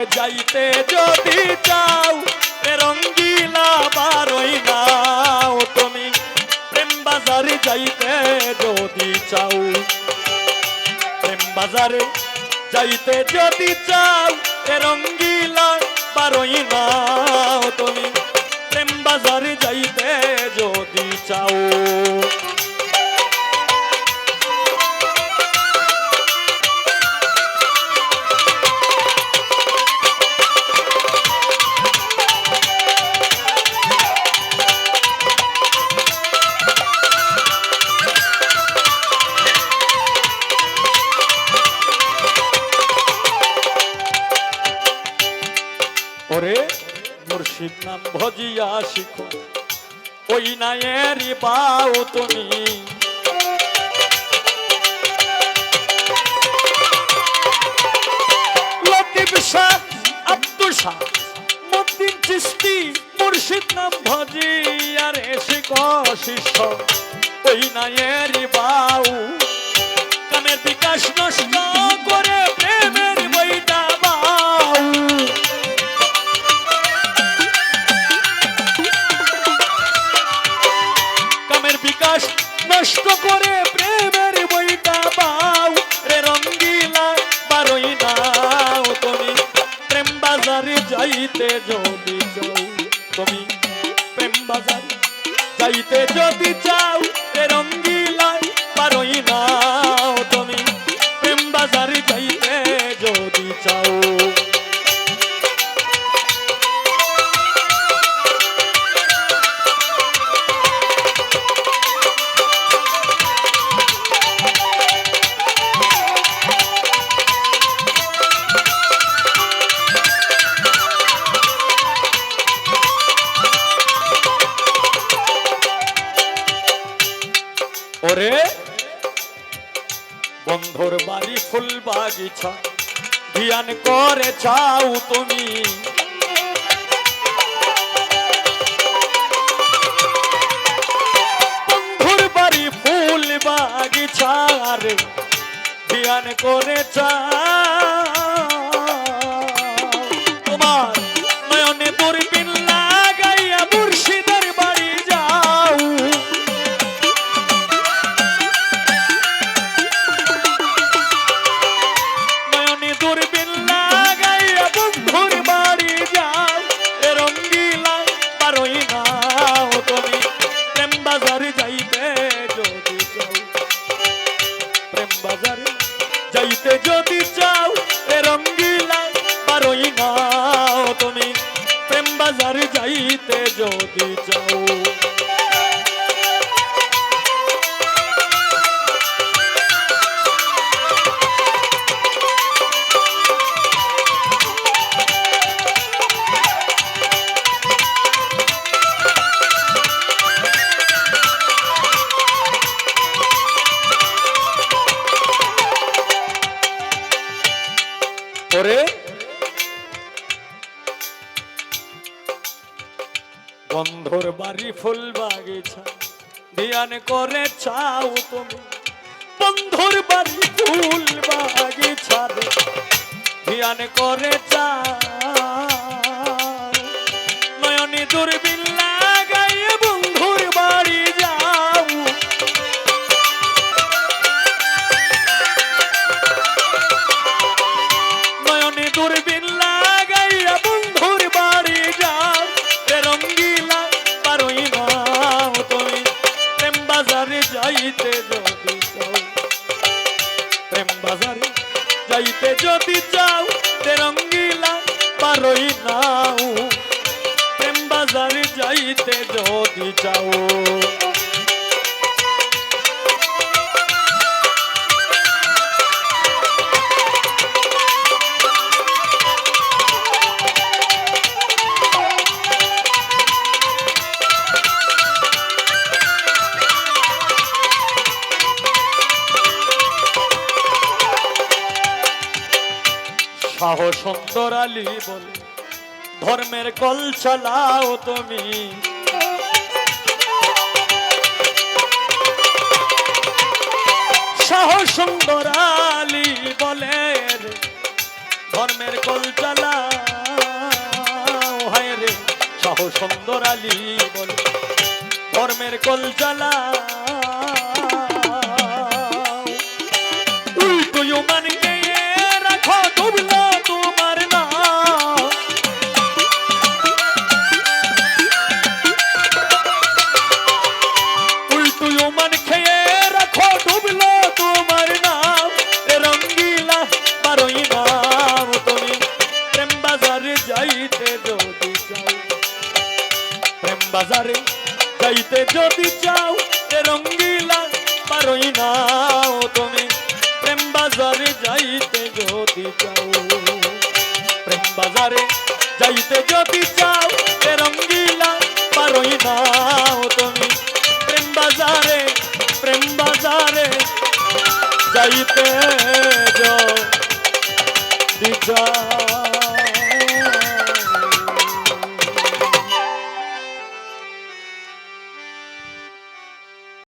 যাইতে যদি চাও রঙ্গিলা বারই নাও। তুমি প্রেম বাজারে যাইতে যদি চাও প্রেম বাজারে যাইতে যদি চাও রঙ্গিলা বারই নাও। তুমি প্রেম বাজারে যাইতে যদি চাও। ওরে মুর্শিদ নাম ভজিয়া শিখো। ওই নায়েরি পাও তুমি। মুর্শিদ নাম শিষ্য। ওই নায়েরি পাও। কামের বিকাশ নষ্ট বিকাশ নষ্ট করে প্রেমের বইটা পাও। রে রঙ্গিলা বারই নাও তুমি। প্রেম বাজারে যাইতে যদি যাও তুমি। প্রেম বাজারে যাইতে যদি চাও, রে রঙ্গিলা বারই নাও তুমি। প্রেম বাজারে যাইতে যদি চাও। ওরে বন্ধুর বাড়ি ফুল বাগিছা, ধ্যান করে চাও তুমি। বন্ধুর বাড়ি ফুল বাগিছা রে, ধ্যান করে চাও বাজারে যাইতে যদি চাও ওরে বন্ধুর বাড়ি ফুল বাগিচা। ধ্যান করে চাও তুমি। বন্ধুর বাড়ি ফুল বাগিচা রে। ধ্যান করে চাও। নয়নি দূরবীন যদি যাও তে রঙ্গিলা পারই নাও। প্রেম বাজারে যাইতে যদি চাও শাহ সুন্দর আলী বলে, ধর্মের কল চালাও তুমি। শাহ সুন্দর আলী বলে ধর্মের কল চালাও, হায় রে। সহ সুন্দর আলী বলে, ধর্মের কল চালাও। উল্টো মানকে প্রেম বাজারে যাইতে যদি চাও, এ রঙ্গিলা বারোই নাও তুমি। প্রেম বাজারে যাইতে যদি চাও, প্রেম বাজারে যাইতে যদি চাও, এ রঙ্গিলা পারই নাও তুমি। প্রেম বাজারে প্রেম বাজারে যাইতে যদি চাও